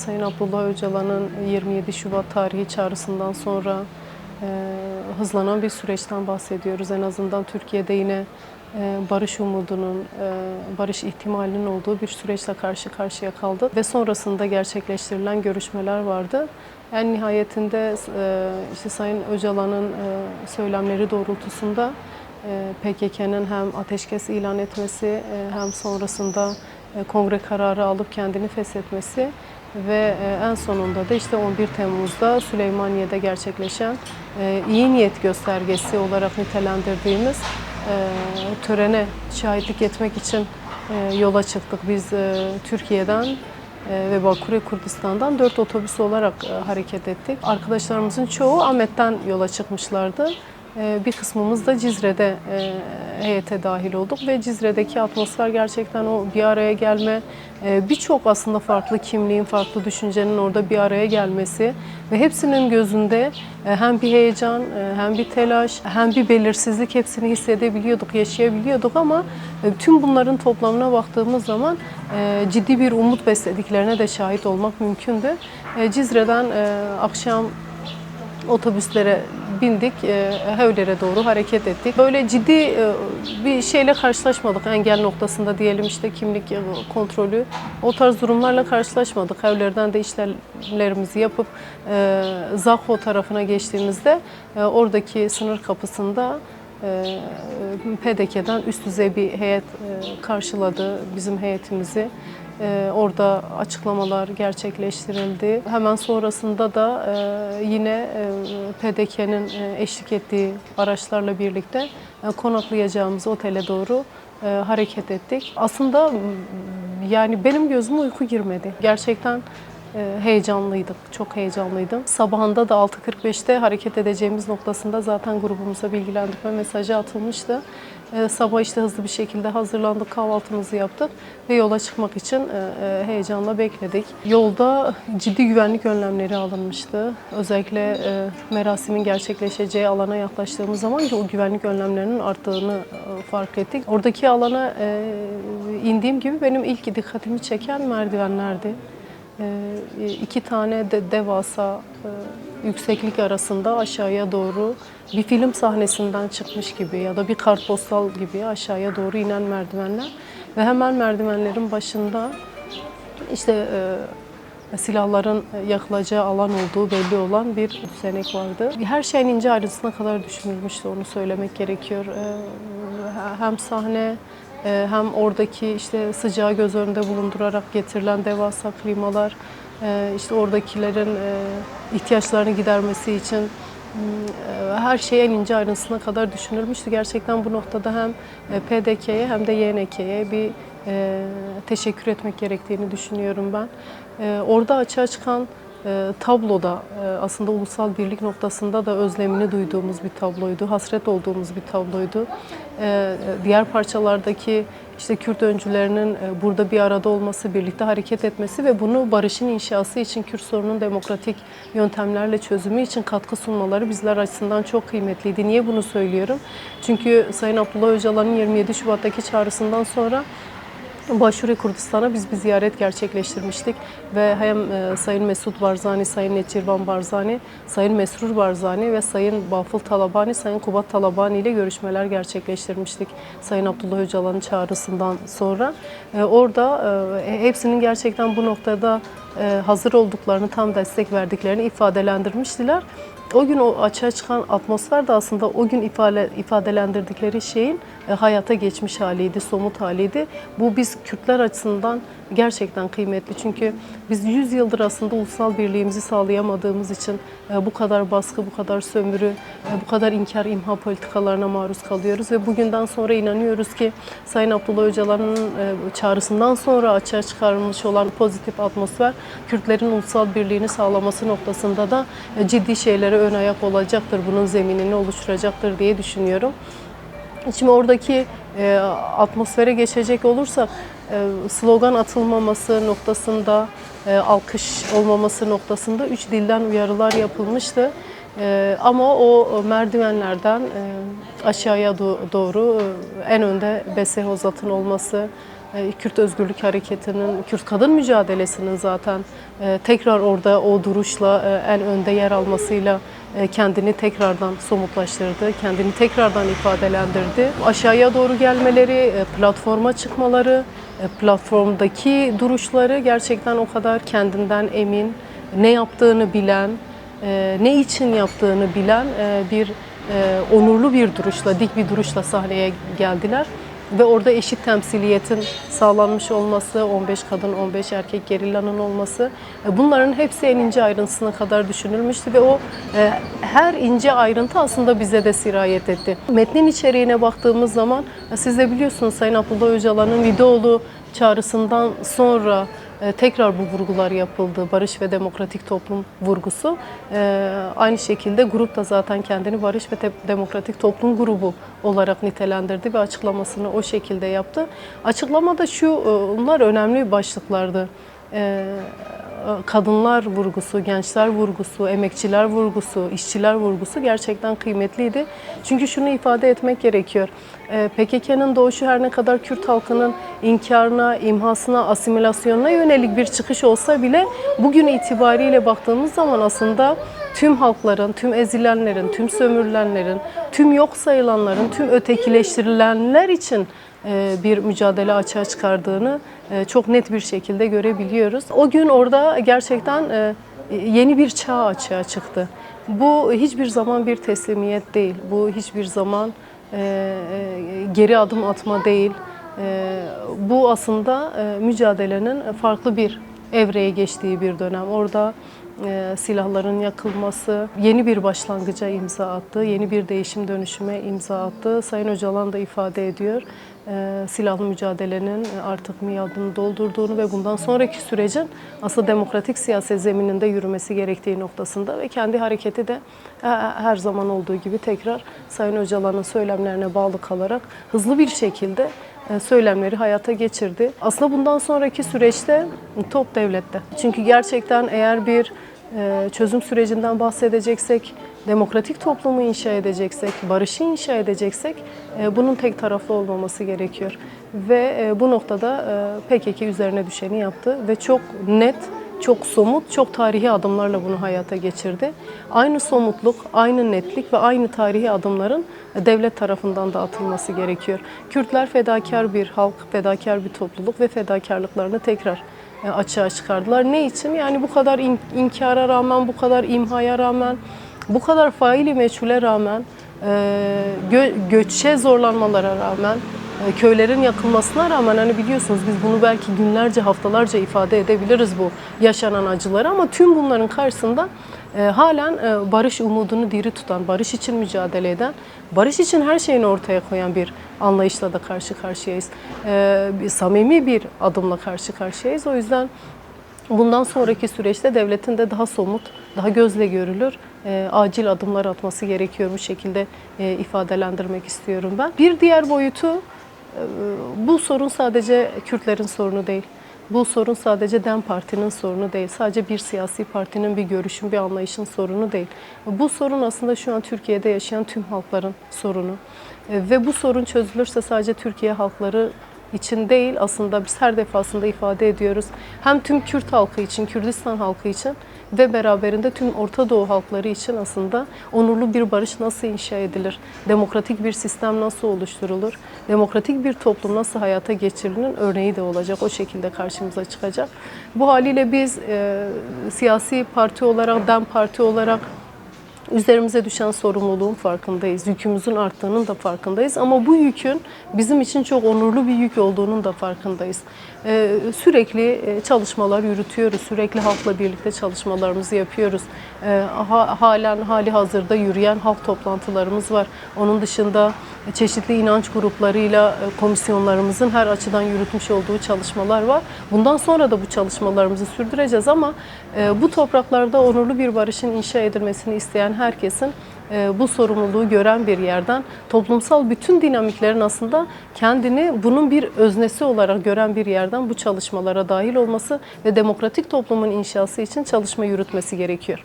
Sayın Abdullah Öcalan'ın 27 Şubat tarihi çağrısından sonra e, hızlanan bir süreçten bahsediyoruz. En azından Türkiye'de yine e, barış umudunun, e, barış ihtimalinin olduğu bir süreçle karşı karşıya kaldı. Ve sonrasında gerçekleştirilen görüşmeler vardı. En nihayetinde e, işte Sayın Öcalan'ın e, söylemleri doğrultusunda e, PKK'nın hem ateşkes ilan etmesi e, hem sonrasında e, kongre kararı alıp kendini feshetmesi ve e, en sonunda da işte 11 Temmuz'da Süleymaniye'de gerçekleşen e, iyi niyet göstergesi olarak nitelendirdiğimiz e, törene şahitlik etmek için yola çıktık. Biz Türkiye'den ve Bakure Kurdistan'dan dört otobüs olarak hareket ettik. Arkadaşlarımızın çoğu Ahmet'ten yola çıkmışlardı. E, Bir kısmımız da Cizre'de e, heyete dahil olduk ve Cizre'deki atmosfer gerçekten o bir araya gelme, e, birçok aslında farklı kimliğin, farklı düşüncenin orada bir araya gelmesi ve hepsinin gözünde e, hem bir heyecan, hem bir telaş, hem bir belirsizlik hepsini hissedebiliyorduk, yaşayabiliyorduk ama tüm bunların toplamına baktığımız zaman ciddi bir umut beslediklerine de şahit olmak mümkündü. Cizre'den akşam otobüslere bindik, e, Hevler'e doğru hareket ettik. Böyle ciddi e, bir şeyle karşılaşmadık engel noktasında diyelim işte kimlik e, kontrolü. O tarz durumlarla karşılaşmadık. Hevler'den de işlemlerimizi yapıp Zakho tarafına geçtiğimizde oradaki sınır kapısında PDK'den üst düzey bir heyet e, karşıladı bizim heyetimizi. Ee, Orada açıklamalar gerçekleştirildi. Hemen sonrasında da e, yine e, PDK'nin eşlik ettiği araçlarla birlikte konaklayacağımız otele doğru hareket ettik. Aslında yani benim gözüme uyku girmedi. Gerçekten heyecanlıydık, çok heyecanlıydım. Sabahında da 6.45'te hareket edeceğimiz noktasında zaten grubumuza bilgilendirme mesajı atılmıştı. E, Sabah işte hızlı bir şekilde hazırlandık, kahvaltımızı yaptık ve yola çıkmak için e, e, heyecanla bekledik. Yolda ciddi güvenlik önlemleri alınmıştı. Özellikle e, merasimin gerçekleşeceği alana yaklaştığımız zaman o güvenlik önlemlerinin arttığını fark ettik. Oradaki alana indiğim gibi benim ilk dikkatimi çeken merdivenlerdi. Ee, iki tane de devasa e, yükseklik arasında aşağıya doğru bir film sahnesinden çıkmış gibi ya da bir kartpostal gibi aşağıya doğru inen merdivenler ve hemen merdivenlerin başında işte e, silahların yakılacağı alan olduğu belli olan bir düzenek vardı. Her şeyin ince ayrıntısına kadar düşünülmüştü onu söylemek gerekiyor. E, Hem sahne e, hem oradaki işte sıcağı göz önünde bulundurarak getirilen devasa klimalar, e, işte oradakilerin e, ihtiyaçlarını gidermesi için e, her şey en ince ayrıntısına kadar düşünülmüştü. Gerçekten bu noktada hem PDK'ye hem de YNK'ye bir teşekkür etmek gerektiğini düşünüyorum ben. Orada açığa çıkan tabloda e, aslında ulusal birlik noktasında da özlemini duyduğumuz bir tabloydu, hasret olduğumuz bir tabloydu. E, Diğer parçalardaki işte Kürt öncülerinin e, burada bir arada olması, birlikte hareket etmesi ve bunu barışın inşası için Kürt sorunun demokratik yöntemlerle çözümü için katkı sunmaları bizler açısından çok kıymetliydi. Niye bunu söylüyorum? Çünkü Sayın Abdullah Öcalan'ın 27 Şubat'taki çağrısından sonra Başvuru Kurdistan'a biz bir ziyaret gerçekleştirmiştik ve hem e, Sayın Mesut Barzani, Sayın Neçirvan Barzani, Sayın Mesrur Barzani ve Sayın Bafıl Talabani, Sayın Kubat Talabani ile görüşmeler gerçekleştirmiştik Sayın Abdullah Öcalan'ın çağrısından sonra. E, Orada e, hepsinin gerçekten bu noktada hazır olduklarını, tam destek verdiklerini ifadelendirmiştiler. O gün o açığa çıkan atmosfer de aslında o gün ifade, ifadelendirdikleri şeyin e, hayata geçmiş haliydi, somut haliydi. Bu biz Kürtler açısından gerçekten kıymetli. Çünkü biz 100 yıldır aslında ulusal birliğimizi sağlayamadığımız için e, bu kadar baskı, bu kadar sömürü, e, bu kadar inkar, imha politikalarına maruz kalıyoruz. Ve bugünden sonra inanıyoruz ki Sayın Abdullah Öcalan'ın e, çağrısından sonra açığa çıkarılmış olan pozitif atmosfer Kürtlerin ulusal birliğini sağlaması noktasında da e, ciddi şeylere ön ayak olacaktır. Bunun zeminini oluşturacaktır diye düşünüyorum. Şimdi oradaki e, atmosfere geçecek olursak e, slogan atılmaması noktasında, e, alkış olmaması noktasında üç dilden uyarılar yapılmıştı. E, ama o merdivenlerden e, aşağıya do- doğru e, en önde Bese Hozat'ın olması, Kürt Özgürlük Hareketi'nin, Kürt kadın mücadelesinin zaten e, tekrar orada o duruşla e, en önde yer almasıyla e, kendini tekrardan somutlaştırdı, kendini tekrardan ifadelendirdi. Aşağıya doğru gelmeleri, e, platforma çıkmaları, e, platformdaki duruşları gerçekten o kadar kendinden emin, ne yaptığını bilen, e, ne için yaptığını bilen e, bir e, onurlu bir duruşla, dik bir duruşla sahneye geldiler. Ve orada eşit temsiliyetin sağlanmış olması, 15 kadın, 15 erkek gerillanın olması, e, bunların hepsi en ince ayrıntısına kadar düşünülmüştü ve o e, her ince ayrıntı aslında bize de sirayet etti. Metnin içeriğine baktığımız zaman, e, siz de biliyorsunuz Sayın Abdullah Öcalan'ın videolu çağrısından sonra tekrar bu vurgular yapıldı. Barış ve demokratik toplum vurgusu. E, Aynı şekilde grup da zaten kendini barış ve demokratik toplum grubu olarak nitelendirdi ve açıklamasını o şekilde yaptı. Açıklamada şu, e, bunlar önemli başlıklardı. E, kadınlar vurgusu, gençler vurgusu, emekçiler vurgusu, işçiler vurgusu gerçekten kıymetliydi. Çünkü şunu ifade etmek gerekiyor. Ee, PKK'nın doğuşu her ne kadar Kürt halkının inkarına, imhasına, asimilasyonuna yönelik bir çıkış olsa bile bugün itibariyle baktığımız zaman aslında tüm halkların, tüm ezilenlerin, tüm sömürülenlerin, tüm yok sayılanların, tüm ötekileştirilenler için e, bir mücadele açığa çıkardığını e, çok net bir şekilde görebiliyoruz. O gün orada gerçekten e, yeni bir çağ açığa çıktı. Bu hiçbir zaman bir teslimiyet değil. Bu hiçbir zaman e, e, geri adım atma değil. E, Bu aslında e, mücadelenin farklı bir evreye geçtiği bir dönem. Orada e, silahların yakılması yeni bir başlangıca imza attı, yeni bir değişim dönüşüme imza attı. Sayın Öcalan da ifade ediyor. E, silahlı mücadelenin artık miadını doldurduğunu ve bundan sonraki sürecin aslında demokratik siyaset zemininde yürümesi gerektiği noktasında ve kendi hareketi de e, her zaman olduğu gibi tekrar Sayın Öcalan'ın söylemlerine bağlı kalarak hızlı bir şekilde e, söylemleri hayata geçirdi. Aslında bundan sonraki süreçte top devlette. Çünkü gerçekten eğer bir e, çözüm sürecinden bahsedeceksek, demokratik toplumu inşa edeceksek, barışı inşa edeceksek e, bunun tek taraflı olmaması gerekiyor. Ve e, bu noktada PKK üzerine düşeni yaptı ve çok net çok somut, çok tarihi adımlarla bunu hayata geçirdi. Aynı somutluk, aynı netlik ve aynı tarihi adımların devlet tarafından da atılması gerekiyor. Kürtler fedakar bir halk, fedakar bir topluluk ve fedakarlıklarını tekrar e, açığa çıkardılar. Ne için? Yani bu kadar in- inkara rağmen, bu kadar imhaya rağmen, bu kadar faili meçhule rağmen, e, gö- göçe zorlanmalara rağmen, köylerin yakılmasına rağmen hani biliyorsunuz biz bunu belki günlerce, haftalarca ifade edebiliriz bu yaşanan acıları ama tüm bunların karşısında e, halen e, barış umudunu diri tutan, barış için mücadele eden, barış için her şeyini ortaya koyan bir anlayışla da karşı karşıyayız. E, bir samimi bir adımla karşı karşıyayız. O yüzden Bundan sonraki süreçte devletin de daha somut, daha gözle görülür, e, acil adımlar atması gerekiyor bu şekilde e, ifadelendirmek istiyorum ben. Bir diğer boyutu e, bu sorun sadece Kürtlerin sorunu değil. Bu sorun sadece DEM Parti'nin sorunu değil. Sadece bir siyasi partinin bir görüşün, bir anlayışın sorunu değil. Bu sorun aslında şu an Türkiye'de yaşayan tüm halkların sorunu. E, Ve bu sorun çözülürse sadece Türkiye halkları için değil aslında biz her defasında ifade ediyoruz. Hem tüm Kürt halkı için, Kürdistan halkı için ve beraberinde tüm Orta Doğu halkları için aslında onurlu bir barış nasıl inşa edilir? Demokratik bir sistem nasıl oluşturulur? Demokratik bir toplum nasıl hayata geçirilir? Örneği de olacak. O şekilde karşımıza çıkacak. Bu haliyle biz e, siyasi parti olarak, DEM Parti olarak Üzerimize düşen sorumluluğun farkındayız. Yükümüzün arttığının da farkındayız. Ama bu yükün bizim için çok onurlu bir yük olduğunun da farkındayız. Ee, sürekli e, çalışmalar yürütüyoruz. Sürekli halkla birlikte çalışmalarımızı yapıyoruz. Ee, ha- halen hali hazırda yürüyen halk toplantılarımız var. Onun dışında çeşitli inanç gruplarıyla e, komisyonlarımızın her açıdan yürütmüş olduğu çalışmalar var. Bundan sonra da bu çalışmalarımızı sürdüreceğiz ama e, bu topraklarda onurlu bir barışın inşa edilmesini isteyen herkesin e, bu sorumluluğu gören bir yerden toplumsal bütün dinamiklerin aslında kendini bunun bir öznesi olarak gören bir yerden bu çalışmalara dahil olması ve demokratik toplumun inşası için çalışma yürütmesi gerekiyor.